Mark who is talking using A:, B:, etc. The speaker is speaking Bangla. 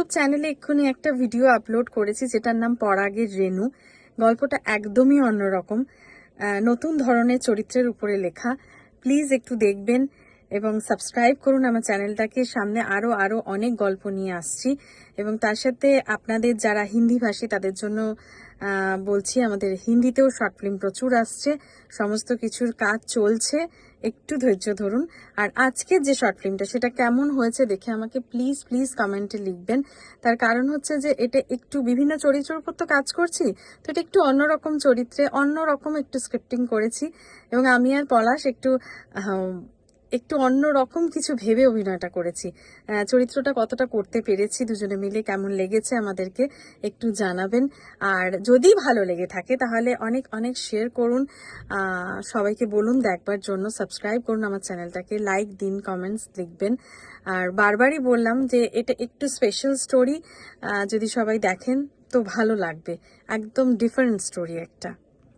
A: ইউটিউব চ্যানেলে এক্ষুনি একটা ভিডিও আপলোড করেছি, যেটার নাম পরাগের রেনু গল্পটা একদমই অন্যরকম। নতুন ধরনের চরিত্রের উপরে লেখা। প্লিজ একটু দেখবেন। এবং সাবস্ক্রাইব করুন আমার চ্যানেলটাকে। সামনে আরও আরও অনেক গল্প নিয়ে আসছি। এবং তার সাথে আপনাদের যারা হিন্দি ভাষী, তাদের জন্য বলছি, আমাদের হিন্দিতেও শর্ট ফিল্ম প্রচুর আসছে। সমস্ত কিছুর কাজ চলছে। একটু ধৈর্য ধরুন। আর আজকের যে শর্ট ফিল্মটা, সেটা কেমন হয়েছে দেখে আমাকে প্লিজ প্লিজ কমেন্টে লিখবেন। তার কারণ হচ্ছে যে, এটা একটু বিভিন্ন চরিত্রের উপর তো কাজ করছি, তো এটা একটু অন্যরকম চরিত্রে অন্যরকম একটু স্ক্রিপ্টিং করেছি। এবং আমি আর পলাশ একটু একটু অন্য রকম কিছু ভেবে অভিনয়টা করেছি। চরিত্রটা কতটা করতে পেরেছি দুজনে মিলে, কেমন লেগেছে আমাদেরকে একটু জানাবেন। আর যদি ভালো লেগে থাকে, তাহলে অনেক অনেক শেয়ার করুন। সবাইকে বলুন দেখবার জন্য। সাবস্ক্রাইব করুন আমার চ্যানেলটাকে। লাইক দিন কমেন্টস লিখবেন। আর বারবারই বললাম যে এটা একটু স্পেশাল স্টোরি যদি সবাই দেখেন তো ভালো লাগবে। একদম ডিফারেন্ট স্টোরি একটা।